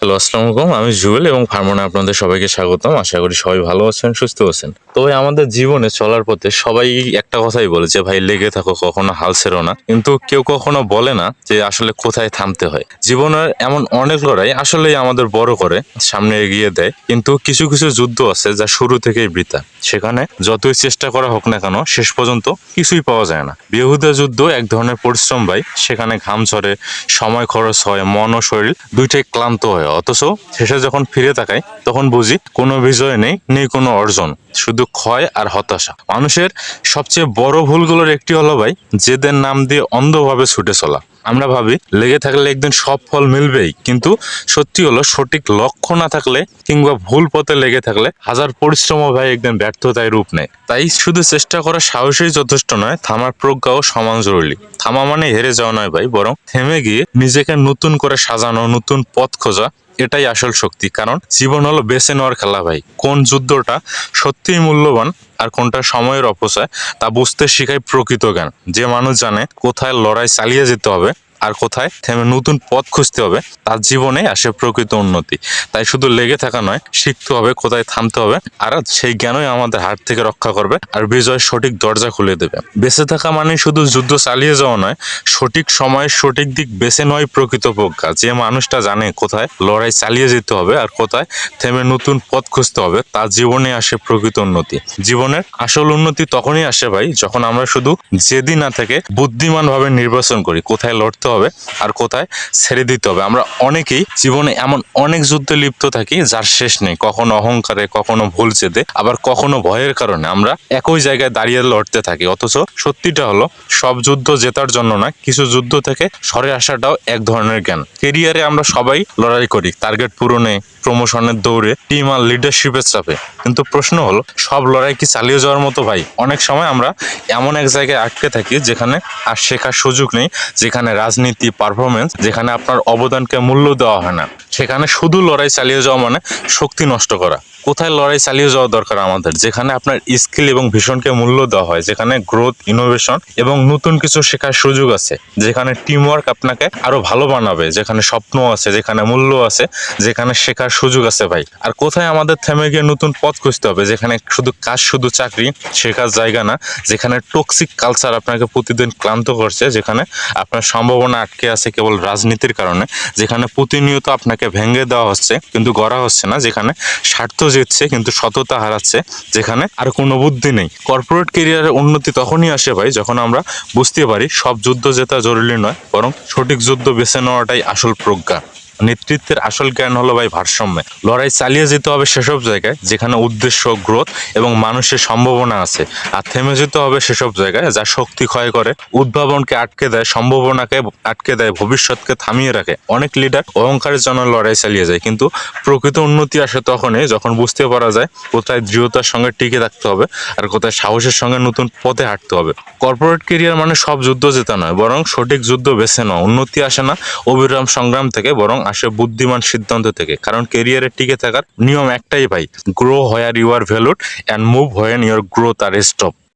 Hello, আসসালামু আলাইকুম। আমি জুয়েল এবং ফার্মনে আপনাদের সবাইকে স্বাগতম। আশা করি সবাই ভালো আছেন, সুস্থ আছেন। তবে আমাদের জীবনে চলার পথে সবাই একটা কথাই বলে যে, ভাই, লেগে থাকো, কখনো হাল ছেড়ো না। কিন্তু কেউ কখনো বলে না যে, আসলে কোথায় থামতে হয়। জীবনের এমন অনেক লড়াই আসলেই আমাদের বড় করে, সামনে এগিয়ে দেয়। কিন্তু কিছু কিছু যুদ্ধ আছে যা শুরু থেকেই বৃথা। সেখানে যতই চেষ্টা করা হোক না কেন, শেষ পর্যন্ত কিছুই পাওয়া যায় না। বেহুদা যুদ্ধ, এক ধরনের পরিশ্রম ভাই। সেখানে ঘাম ঝরে, সময় খরচ হয়, মন ও শরীর দুইটাই ক্লান্ত হয় অথচ শেষে যখন ফিরে তাকাই, তখন বুঝি কোনো বিজয় নেই নেই কোনো অর্জন, শুধু ক্ষয় আর হতাশা। মানুষের সবচেয়ে বড় ভুলগুলোর একটি হলো ভাই যেদের নাম দিয়ে অন্ধভাবে ছুটে চলা। আমরা ভাবি, লেগে থাকলে একদিন সব ফল মিলবেই। কিন্তু সত্যি হলো, সঠিক লক্ষ্য না থাকলে কিংবা ভুল পথে লেগে থাকলে হাজার পরিশ্রম ভাই একদিন ব্যর্থতায় রূপ নেয়। তাই শুধু চেষ্টা করা সাহসেই যথেষ্ট নয়, থামার প্রজ্ঞাও সমান জরুরি। থামা মানে হেরে যাওয়া নয় ভাই, বরং থেমে গিয়ে নিজেকে নতুন করে সাজানো, নতুন পথ খোঁজা এটাই আসল শক্তি, কারণ জীবন হলো বেছে নেওয়ার খেলা ভাই। কোন যুদ্ধটা সত্যিই মূল্যবান আর কোনটা সময়ের অপচয় তা বুঝতে শিখায় প্রকৃত জ্ঞান। যে মানুষ জানে কোথায় লড়াই চালিয়ে যেতে হবে আর কোথায়? নতুন পথ খুঁজতে হবে। তার জীবনে আসে প্রকৃত উন্নতি। তাই শুধু লেগে থাকা নয়, শিখতে হবে কোথায় থামতে হবে। আর সেই জ্ঞানই আমাদের হাত থেকে রক্ষা করবে আর বিজয় সঠিক দরজা খুলে দেবে। বেঁচে থাকা মানে শুধু যুদ্ধ চালিয়ে যাওয়া নয়, সঠিক সময়ে সঠিক দিক বেছে নয় প্রকৃত প্রজ্ঞা। যে মানুষটা জানে কোথায় লড়াই চালিয়ে যেতে হবে আর কোথায় থেমে নতুন পথ খুঁজতে হবে, তার জীবনে আসে প্রকৃত উন্নতি। জীবনের আসল উন্নতি তখনই আসে ভাই, যখন আমরা শুধু জেদি না থেকে বুদ্ধিমান ভাবে নির্বাচন করি, কোথায় লড়তে হবে আর কোথায়? ছেড়ে দিতে হবে। আমরা অনেকেই জীবনে এমন অনেক যুদ্ধে লিপ্ত থাকি যার শেষ নেই। কখনো অহংকারে, কখনো ভুল চেতে, আবার কখনো ভয়ের কারণে। আমরা একই জায়গায় দাঁড়িয়ে লড়তে থাকি। অথচ সত্যিটা হলো, সব যুদ্ধ জেতার জন্য না কিছু যুদ্ধ থেকে সরে আসাটাও এক ধরনের জ্ঞান। কেরিয়ারে আমরা সবাই লড়াই করি, টার্গেট পূরণে, প্রমোশনের দৌড়ে, টিম আর লিডারশিপের চাপে। কিন্তু প্রশ্ন হলো, সব লড়াই কি চালিয়ে যাওয়ার মতো ভাই? অনেক সময় আমরা এমন এক জায়গায় আটকে থাকি যেখানে আর শেখার সুযোগ নেই, যেখানে রাজনীতি পারফরমেন্স যেখানে আপনার অবদানকে মূল্য দেওয়া হয় না। সেখানে শুধু লড়াই চালিয়ে যাওয়া মানে শক্তি নষ্ট করা। কোথায় লড়াই চালিয়ে যাওয়া দরকার আমাদের? যেখানে আপনার স্কিল এবং ভীষণকে মূল্য দেওয়া হয়, যেখানে গ্রোথ ইনোভেশন এবং নতুন কিছু শেখার সুযোগ আছে। যেখানে টিম ওয়ার্ক আপনাকে আরও ভালো বানাবে, যেখানে স্বপ্ন আছে, যেখানে মূল্য আছে, যেখানে শেখার সুযোগ আছে ভাই। আর কোথায় আমাদের থেমে গিয়ে নতুন পথ খুঁজতে হবে? যেখানে শুধু কাজ, শুধু চাকরি, শেখার জায়গা না, যেখানে টক্সিক কালচার আপনাকে প্রতিদিন ক্লান্ত করছে, যেখানে আপনার সম্ভাবনা আটকে আছে কেবল রাজনীতির কারণে, যেখানে প্রতিনিয়ত আপনাকে ভেঙে দেওয়া হচ্ছে, কিন্তু গড়া হচ্ছে না, যেখানে স্বার্থ জিতছে, কিন্তু সততা হারাচ্ছে, যেখানে আর কোনো বুদ্ধি নেই। কর্পোরেট কেরিয়ারের উন্নতি তখনই আসে ভাই, যখন আমরা বুঝতে পারি সব যুদ্ধ জেতা জরুরি নয়, বরং সঠিক যুদ্ধ বেছে নেওয়াটাই আসল প্রজ্ঞা। নেতৃত্বের আসল জ্ঞান হলো ভাই ভারসাম্যে। লড়াই চালিয়ে যেতে হবে সেসব জায়গায় যেখানে উদ্দেশ্য, গ্রোথ এবং মানুষের সম্ভাবনা আছে। আর থেমে যেতে হবে সেসব জায়গায় যা শক্তি ক্ষয় করে, উদ্ভাবনকে আটকে দেয়, সম্ভাবনাকে আটকে দেয়, ভবিষ্যৎকে থামিয়ে রাখে। অনেক লিডার অহংকারের জন্য লড়াই চালিয়ে যায়, কিন্তু প্রকৃত উন্নতি আসে তখনই যখন বুঝতে পারা যায় কোথায় দৃঢ়তার সঙ্গে টিকে থাকতে হবে আর কোথায় সাহসের সঙ্গে নতুন পথে হাঁটতে হবে। কর্পোরেট কেরিয়ার মানে সব যুদ্ধ জেতা নয়, বরং সঠিক যুদ্ধ বেছে নাও উন্নতি আসে না অবিরাম সংগ্রাম থেকে, বরং আসে বুদ্ধিমান সিদ্ধান্ত থেকে, কারণ কেরিয়ারে টিকে থাকার নিয়ম একটাই ভাই grow where you are valued and move when your growth are stop